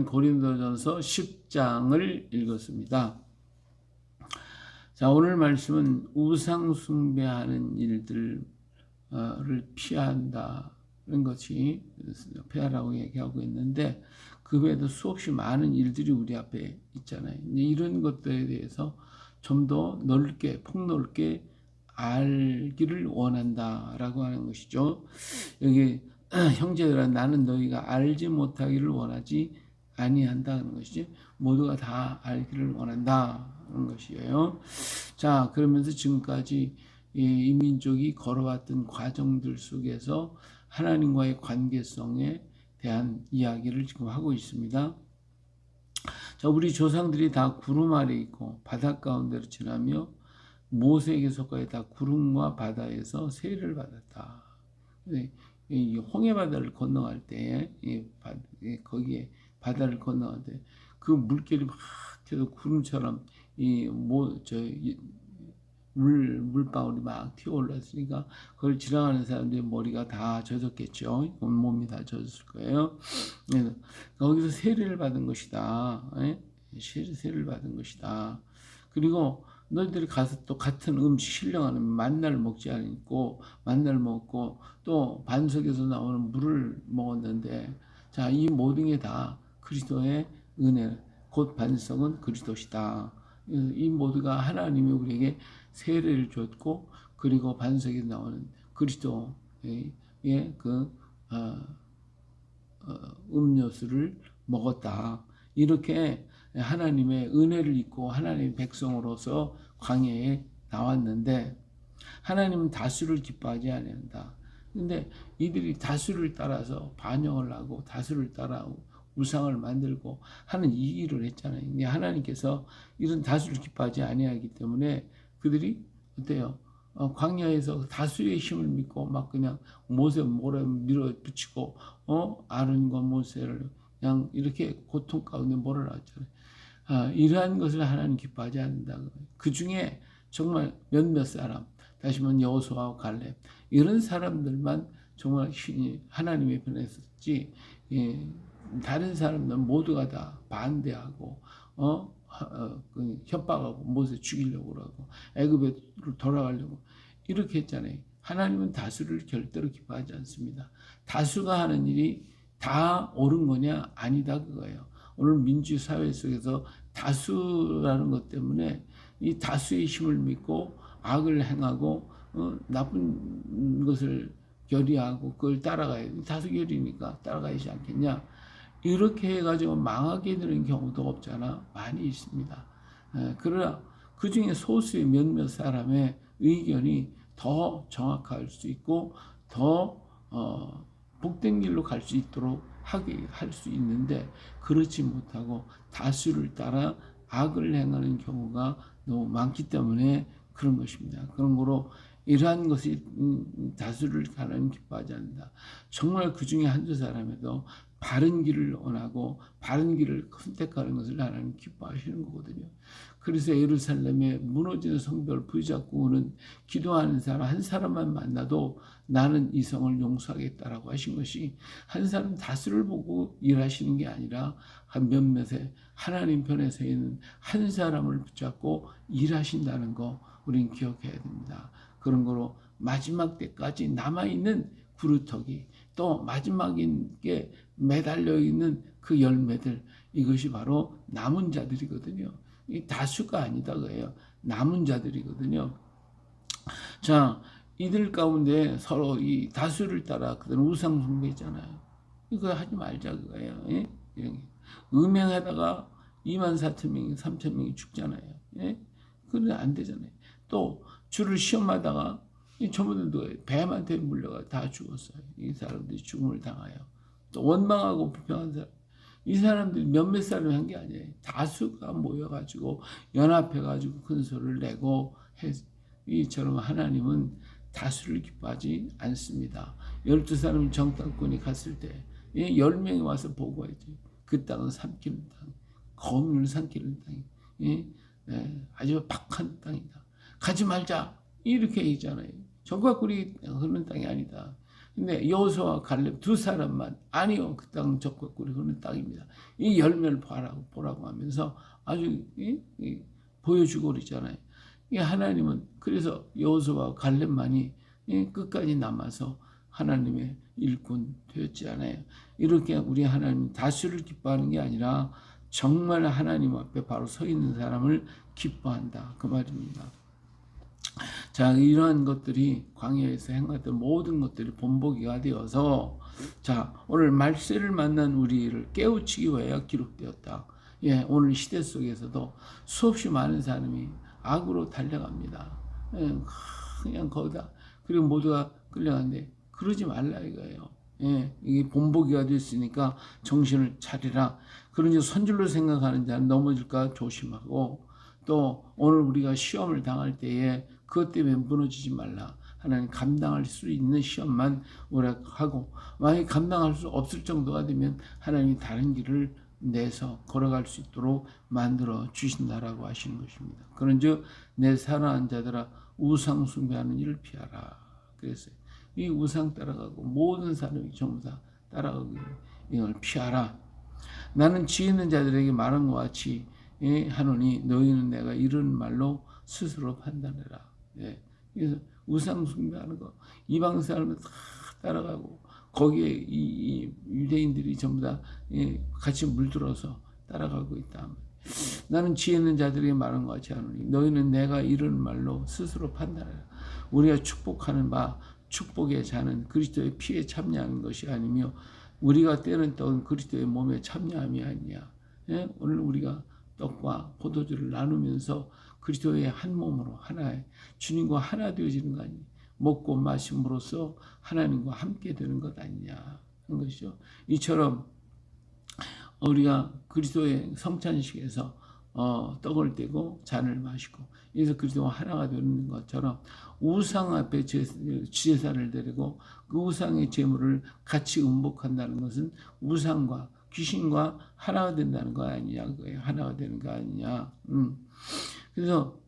오늘은 고린도전서 10장을 읽었습니다. 자, 오늘 말씀은 우상 숭배하는 일들을 피한다는 것이 피하라고 얘기하고 있는데 그 외에도 수없이 많은 일들이 우리 앞에 있잖아요. 이런 것들에 대해서 좀 더 넓게 폭넓게 알기를 원한다라고 하는 것이죠. 여기 형제들아 나는 너희가 알지 못하기를 원하지 아니한다는 것이지 모두가 다 알기를 원한다는 것이에요. 자 그러면서 지금까지 이 민족이 걸어왔던 과정들 속에서 하나님과의 관계성에 대한 이야기를 지금 하고 있습니다. 자, 우리 조상들이 다 구름 아래 있고 바다 가운데로 지나며 모세에게서까지 다 구름과 바다에서 세를 받았다. 이 홍해 바다를 건너갈 때 거기에 바다를 때그 물결이 막 튀어서 구름처럼 이뭐저 물 물방울이 막 튀어 올랐으니까 그걸 지나가는 사람들의 머리가 다 젖었겠죠. 몸이 다 젖었을 거예요. 그래서 거기서 세례를 받은 것이다. 예? 세례를 받은 것이다. 그리고 너희들이 가서 또 같은 음식 신령하는 만나를 먹지 않고 만나를 먹고 또 반석에서 나오는 물을 먹었는데 자 이 모든 게 다 그리스도의 은혜 곧 반석은 그리스도시다. 이 모두가 하나님이 우리에게 세례를 줬고 그리고 반석에 나오는 그리스도의 그 어, 어, 음료수를 먹었다. 이렇게 하나님의 은혜를 입고 하나님의 백성으로서 광야에 나왔는데 하나님은 다수를 기뻐하지 않는다. 근데 이들이 다수를 따라서 반영을 하고 다수를 따라하고 우상을 만들고 하는 이 일을 했잖아요. 근데 하나님께서 이런 다수를 기뻐하지 아니하기 때문에 그들이 어때요? 어, 광야에서 다수의 힘을 믿고 막 그냥 모세 모래 밀어붙이고 어 아론과 모세를 그냥 이렇게 고통 가운데 몰아놨잖아요. 아, 이러한 것을 하나님 기뻐하지 않는다. 그 중에 정말 몇몇 사람, 다시 말하면 여호수아와 갈렙 이런 사람들만 정말 하나님의 편에 섰지 예, 다른 사람들은 모두가 다 반대하고 어, 어그 협박하고 모세 죽이려고 그러고 애굽에 돌아가려고 이렇게 했잖아요. 하나님은 다수를 절대로 기뻐하지 않습니다. 다수가 하는 일이 다 옳은 거냐 아니다 그거예요. 오늘 민주 사회 속에서 다수라는 것 때문에 이 다수의 힘을 믿고 악을 행하고 어, 나쁜 것을 결의하고 그걸 따라가야 돼. 다수결이니까 따라가야지 않겠냐. 이렇게 해가지고 망하게 되는 경우도 없잖아. 많이 있습니다. 에, 그러나 그 중에 소수의 몇몇 사람의 의견이 더 정확할 수 있고 더 어, 복된 길로 갈 수 있도록 하게 할 수 있는데 그렇지 못하고 다수를 따라 악을 행하는 경우가 너무 많기 때문에 그런 것입니다. 그런 거로 이러한 것이 음, 다수를 하나님 기뻐하지 않는다. 정말 그 중에 한두 사람에도 바른 길을 원하고 바른 길을 선택하는 것을 하나님 기뻐하시는 거거든요. 그래서 예루살렘에 무너지는 성벽을 부잡고 오는 기도하는 사람 한 사람만 만나도 나는 이 성을 용서하겠다라고 하신 것이 한 사람 다수를 보고 일하시는 게 아니라 한 몇몇의 하나님 편에 서 있는 한 사람을 붙잡고 일하신다는 거 우린 기억해야 됩니다. 그런 거로 마지막 때까지 남아있는 구루터기 또 마지막에 매달려 있는 그 열매들 이것이 바로 남은 자들이거든요. 이 다수가 아니다 그예요. 남은 자들이거든요. 자, 이들 가운데 서로 이 다수를 따라 그들은 우상 숭배잖아요. 이거 하지 말자 그거예요. 예? 음행하다가 2만 4천 명이 3천 명이 죽잖아요. 예? 그래 안 되잖아요. 또 주를 시험하다가 이 저분들도 뱀한테 물려가 다 죽었어요. 이 사람들이 죽음을 당하여 또 원망하고 불평한 사람 이 사람들이 몇몇 사람이 한 게 아니에요. 다수가 모여가지고 연합해가지고 큰 소리를 내고 해, 이처럼 하나님은 다수를 기뻐하지 않습니다. 열두 사람 정탐꾼이 갔을 때, 열 명이 와서 보고했지. 그 땅은 삼키는 땅, 거민을 삼키는 땅이, 예? 예, 아주 박한 땅이다. 가지 말자. 이렇게 얘기잖아요. 정과꿀이 흐르는 땅이 아니다. 근데 여호수아와 갈렙 두 사람만 아니요 그 땅은 적고 우리 그는 땅입니다. 이 열매를 보라고 보라고 하면서 아주 이, 이, 보여주고 그러잖아요. 이 하나님은 그래서 여호수아와 갈렙만이 이 끝까지 남아서 하나님의 일꾼 되었지 않아요. 이렇게 우리 하나님 다수를 기뻐하는 게 아니라 정말 하나님 앞에 바로 서 있는 사람을 기뻐한다 그 말입니다. 자 이러한 것들이 광야에서 행했던 모든 것들이 본보기가 되어서 자 오늘 말세를 만난 우리를 깨우치기 위하여 기록되었다. 예 오늘 시대 속에서도 수없이 많은 사람이 악으로 달려갑니다. 예, 그냥 거기다 그리고 모두가 끌려가는데 그러지 말라 이거예요. 예, 이게 본보기가 됐으니까 정신을 차리라. 그러니 선줄로 생각하는 자는 넘어질까 조심하고 또 오늘 우리가 시험을 당할 때에 그것 때문에 무너지지 말라. 하나님 감당할 수 있는 시험만 오락하고 만약 감당할 수 없을 정도가 되면 하나님이 다른 길을 내서 걸어갈 수 있도록 만들어 주신다라고 하시는 것입니다. 그런즉 내 사랑하는 자들아 우상 숭배하는 일을 피하라. 그랬어요. 이 우상 따라가고 모든 사람이 전부 다 따라가고 이걸 피하라. 나는 지혜 있는 자들에게 말한 것 같이 예, 하노니 너희는 내가 이런 말로 스스로 판단해라. 예. 그래서 우상 숭배하는 거 이방 사람은 다 따라가고 거기에 이, 이 유대인들이 전부 다 예, 같이 물들어서 따라가고 있다. 나는 지혜 있는 자들에게 말한 것 같이 하노니 너희는 내가 이런 말로 스스로 판단해라. 우리가 축복하는 바 축복의 자는 그리스도의 피에 참여하는 것이 아니며 우리가 때는 떡은 그리스도의 몸에 참여함이 아니냐. 예? 오늘 우리가 떡과 포도주를 나누면서 그리스도의 한 몸으로 하나의 주님과 하나 되어지는 거 아니냐. 먹고 마심으로써 하나님과 함께 되는 것 아니냐 하는 것이죠. 이처럼 우리가 그리스도의 성찬식에서 어, 떡을 떼고 잔을 마시고 그래서 그리스도와 하나가 되는 것처럼 우상 앞에 제사를 드리고 그 우상의 제물을 같이 음복한다는 것은 우상과 귀신과 하나가 된다는 거 아니냐 그거예요. 하나가 되는 거 아니냐. 음. 그래서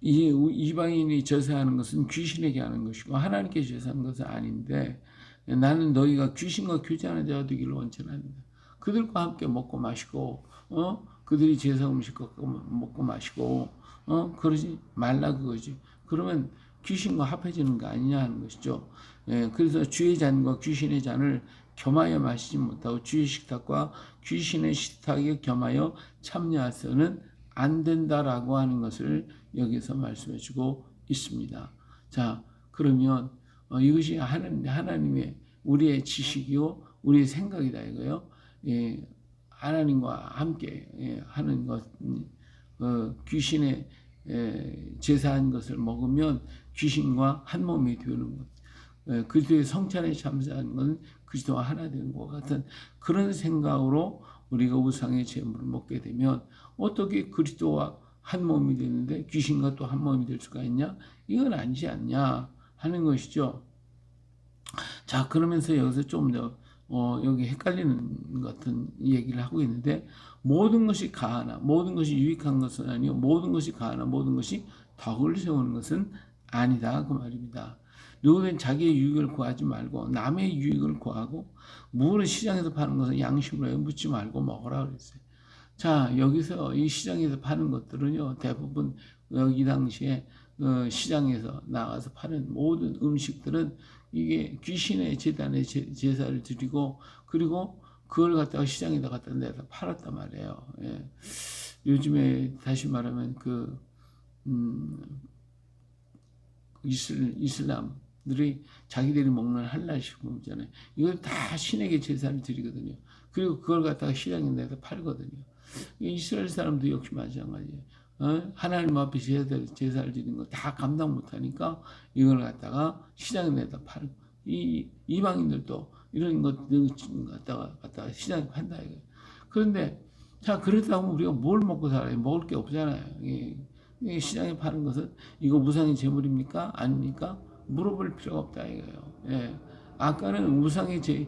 이 이방인이 제사하는 것은 귀신에게 하는 것이고 하나님께 제사하는 것은 아닌데 나는 너희가 귀신과 교제하는 자가 되기를 원치 않는다. 그들과 함께 먹고 마시고 어 그들이 제사 음식 먹고 마시고 어 그러지 말라 그거지. 그러면 귀신과 합해지는 거 아니냐 하는 것이죠. 예, 그래서 주의 잔과 귀신의 잔을 겸하여 마시지 못하고 주의 식탁과 귀신의 식탁에 겸하여 참여해서는 안 된다라고 하는 것을 여기서 말씀해 주고 있습니다. 자, 그러면 어, 이것이 하나님, 하나님의 우리의 지식이요, 우리의 생각이다 이거요. 예, 하나님과 함께 예, 하는 것, 어, 귀신의 예, 제사한 것을 먹으면 귀신과 한 몸이 되는 것. 예, 그리스도의 성찬에 참사하는 것은 그리스도와 하나 되는 것 같은 그런 생각으로 우리가 우상의 제물을 먹게 되면 어떻게 그리스도와 한 몸이 되는데 귀신과 또 한 몸이 될 수가 있냐? 이건 아니지 않냐 하는 것이죠. 자 그러면서 여기서 좀더 어, 여기 헷갈리는 같은 얘기를 하고 있는데 모든 것이 가하나 모든 것이 유익한 것은 아니요 모든 것이 가하나 모든 것이 덕을 세우는 것은 아니다 그 말입니다. 누구든 자기의 유익을 구하지 말고 남의 유익을 구하고 물을 시장에서 파는 것은 양심으로 묻지 말고 먹으라 그랬어요. 자 여기서 이 시장에서 파는 것들은요 대부분 이 당시에 어, 시장에서 나가서 파는 모든 음식들은 이게 귀신의 재단에 제사를 드리고 그리고 그걸 갖다가 시장에다 갖다 내다 팔았단 말이에요. 예. 요즘에 다시 말하면 그 음, 이슬, 이슬람 들이 자기들이 먹는 할랄 식품 있잖아요. 이걸 다 신에게 제사를 드리거든요. 그리고 그걸 갖다가 시장에 내다 팔거든요. 이스라엘 사람도 역시 마찬가지예요. 어? 하나님 앞에 제사를, 제사를 드리는 거 다 감당 못하니까 이걸 갖다가 시장에 내다 팔고 이 이방인들도 이런 것들 갖다가 갖다가 시장에 판다 이거. 그런데 자 그렇다고 우리가 뭘 먹고 살아요? 먹을 게 없잖아요. 이, 이 시장에 파는 것은 이거 무상의 제물입니까? 아닙니까? 물어볼 필요가 없다 이거예요. 예. 아까는 우상의 제,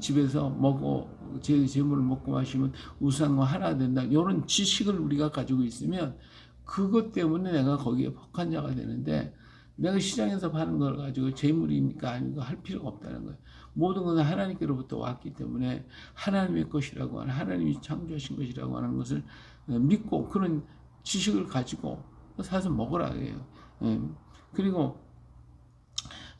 집에서 먹고 제 재물을 먹고 마시면 우상과 하나 된다. 이런 지식을 우리가 가지고 있으면 그것 때문에 내가 거기에 폭한 자가 되는데 내가 시장에서 파는 걸 가지고 재물입니까 아니고 할 필요가 없다는 거예요. 모든 것은 하나님께로부터 왔기 때문에 하나님의 것이라고 하는 하나님이 창조하신 것이라고 하는 것을 어, 믿고 그런 지식을 가지고 사서 먹으라 해요. 예. 그리고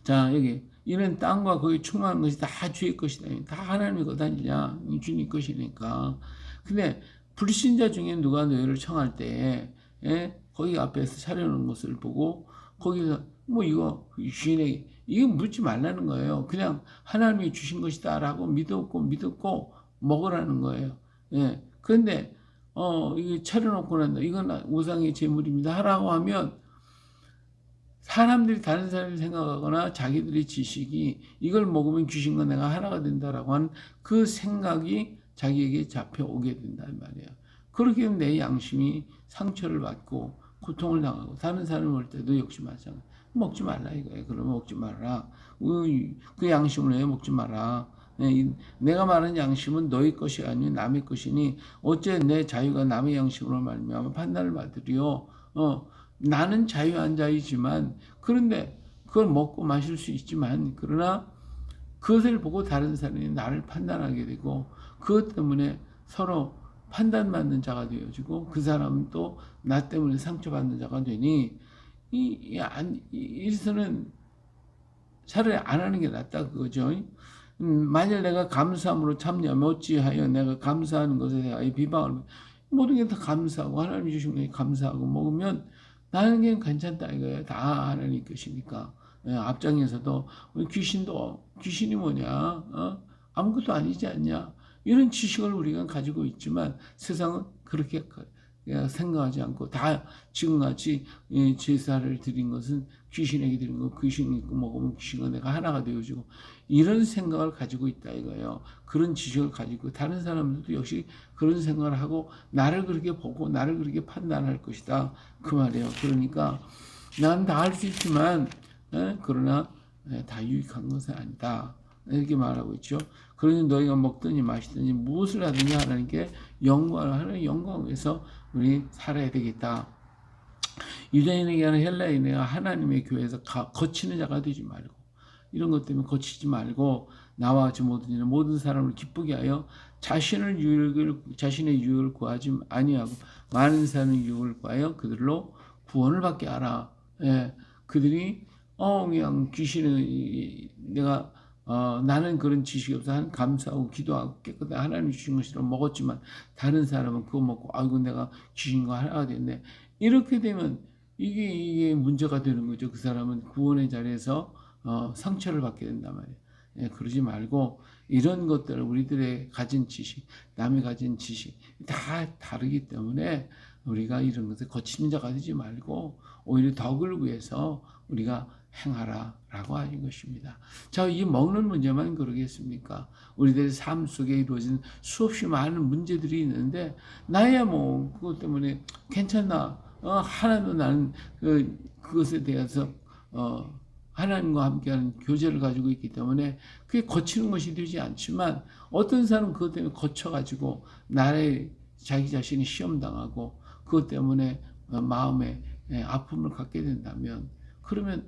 자 여기 이런 땅과 거기 충만한 것이 다 주의 것이다. 다 하나님의 것 아니냐? 주님 것이니까. 근데 불신자 중에 누가 너희를 청할 때 예? 거기 앞에서 차려놓은 것을 보고 거기서 뭐 이거 주인에게 이거 묻지 말라는 거예요. 그냥 하나님이 주신 것이다 라고 믿었고 믿었고 먹으라는 거예요. 예. 그런데 어 이게 차려놓고 난다. 이건 우상의 제물입니다. 하라고 하면 사람들이 다른 사람이 생각하거나 자기들의 지식이 이걸 먹으면 귀신 과 내가 하나가 된다라고 하는 그 생각이 자기에게 잡혀오게 된단 말이에요. 그렇게 내 양심이 상처를 받고 고통을 당하고 다른 사람을 볼 때도 역시 마찬가지. 먹지 말라 이거예요. 그러면 먹지 말라. 그, 그 양심을 왜 먹지 마라. 네, 내가 말하는 양심은 너희 것이 아니요 남의 것이니 어째 내 자유가 남의 양심으로 말미암아 판단을 받으리요. 어, 나는 자유한 자이지만 그런데 그걸 먹고 마실 수 있지만 그러나 그것을 보고 다른 사람이 나를 판단하게 되고 그것 때문에 서로 판단받는 자가 되어지고 그 사람은 또 나 때문에 상처받는 자가 되니 이, 이, 안, 이래서는 차라리 안 하는 게 낫다 그거죠. 음, 만일 내가 감사함으로 참여하면 어찌하여 내가 감사하는 것에 대하여 비방을 모든 게 다 감사하고 하나님 주신 것에 감사하고 먹으면 나는 그냥 괜찮다 이거예요. 다 하나님 것이니까. 예, 앞장에서도 귀신도 귀신이 뭐냐? 어? 아무것도 아니지 않냐? 이런 지식을 우리가 가지고 있지만 세상은 그렇게 생각하지 않고 다 지금같이 제사를 드린 것은 귀신에게 드린 거 귀신이 먹으면 귀신과 내가 하나가 되어지고 이런 생각을 가지고 있다 이거예요. 그런 지식을 가지고 다른 사람들도 역시 그런 생각을 하고 나를 그렇게 보고 나를 그렇게 판단할 것이다 그 말이에요. 그러니까 난 다 할 수 있지만 에? 그러나 에, 다 유익한 것은 아니다. 이렇게 말하고 있죠. 그러니 너희가 먹든지 마시든지 무엇을 하든지 하나님께 영광을 영광을 위해서 우리 살아야 되겠다. 유대인에게 하는 헬라인에게 하나님의 교회에서 가, 거치는 자가 되지 말고 이런 것 때문에 거치지 말고 나와 같이 모든 일을 모든 사람을 기쁘게 하여 자신을 유익을 자신의 유익을 구하지 아니하고 많은 사람의 유익을 구하여 그들로 구원을 받게 하라. 예, 그들이 어 그냥 귀신을 내가 어, 나는 그런 지식이 없어 한 감사하고 기도하고 깨끗한 하나님 주신 것이라 먹었지만 다른 사람은 그거 먹고 아이고 내가 귀신과 하나가 됐네. 이렇게 되면 이게 이게 문제가 되는 거죠. 그 사람은 구원의 자리에서 어, 상처를 받게 된단 말이에요. 예, 그러지 말고 이런 것들을 우리들의 가진 지식 남이 가진 지식 다 다르기 때문에 우리가 이런 것을 거치는 자가 되지 말고 오히려 덕을 위해서 우리가 행하라 라고 하는 것입니다. 자, 이 먹는 문제만 그러겠습니까? 우리들의 삶 속에 이루어진 수없이 많은 문제들이 있는데 나야 뭐 그것 때문에 괜찮나? 어, 하나도 나는 그 그것에 대해서 어, 하나님과 함께하는 교제를 가지고 있기 때문에 그게 거치는 것이 되지 않지만 어떤 사람은 그것 때문에 거쳐가지고 나의 자기 자신이 시험당하고 그것 때문에 어, 마음에 예, 아픔을 갖게 된다면 그러면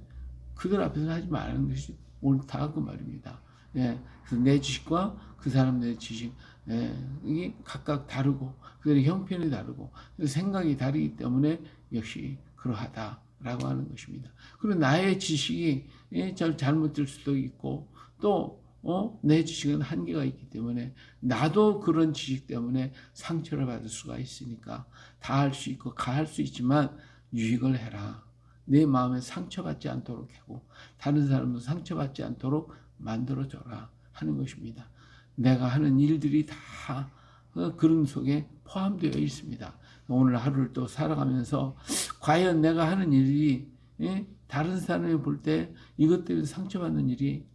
그들 앞에서 하지 말라는 것이 옳다 그 말입니다. 예, 그래서 내 지식과 그 사람들의 지식 예, 이게 각각 다르고 그들의 형편이 다르고 생각이 다르기 때문에 역시 그러하다라고 하는 것입니다. 그리고 나의 지식이 예, 잘못될 수도 있고 또 어? 내 지식은 한계가 있기 때문에 나도 그런 지식 때문에 상처를 받을 수가 있으니까 다 할 수 있고 가할 수 있지만 유익을 해라. 내 마음에 상처받지 않도록 하고 다른 사람도 상처받지 않도록 만들어줘라 하는 것입니다. 내가 하는 일들이 다 어, 그런 속에 포함되어 있습니다. 오늘 하루를 또 살아가면서 과연 내가 하는 일이 예? 다른 사람이 볼 때 이것 때문에 상처받는 일이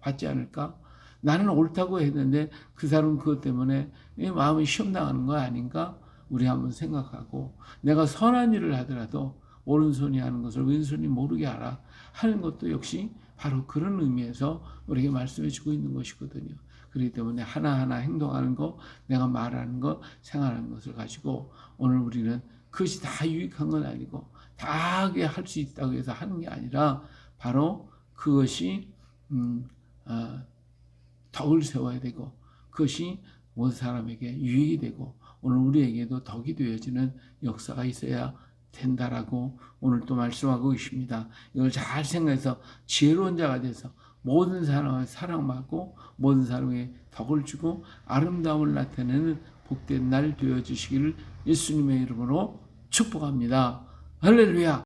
받지 않을까? 나는 옳다고 했는데 그 사람은 그것 때문에 마음이 시험당하는 거 아닌가? 우리 한번 생각하고 내가 선한 일을 하더라도 오른손이 하는 것을 왼손이 모르게 하라 하는 것도 역시 바로 그런 의미에서 우리에게 말씀해 주고 있는 것이거든요. 그렇기 때문에 하나하나 행동하는 것, 내가 말하는 것, 생활하는 것을 가지고 오늘 우리는 그것이 다 유익한 건 아니고 다 하게 할 수 있다고 해서 하는 게 아니라 바로 그것이 음, 아, 덕을 세워야 되고 그것이 모든 사람에게 유익이 되고 오늘 우리에게도 덕이 되어지는 역사가 있어야 된다라고 오늘 또 말씀하고 계십니다. 이걸 잘 생각해서 지혜로운 자가 돼서 모든 사람을 사랑받고 모든 사람에게 덕을 주고 아름다움을 나타내는 복된 날 되어 주시기를 예수님의 이름으로 축복합니다. 할렐루야.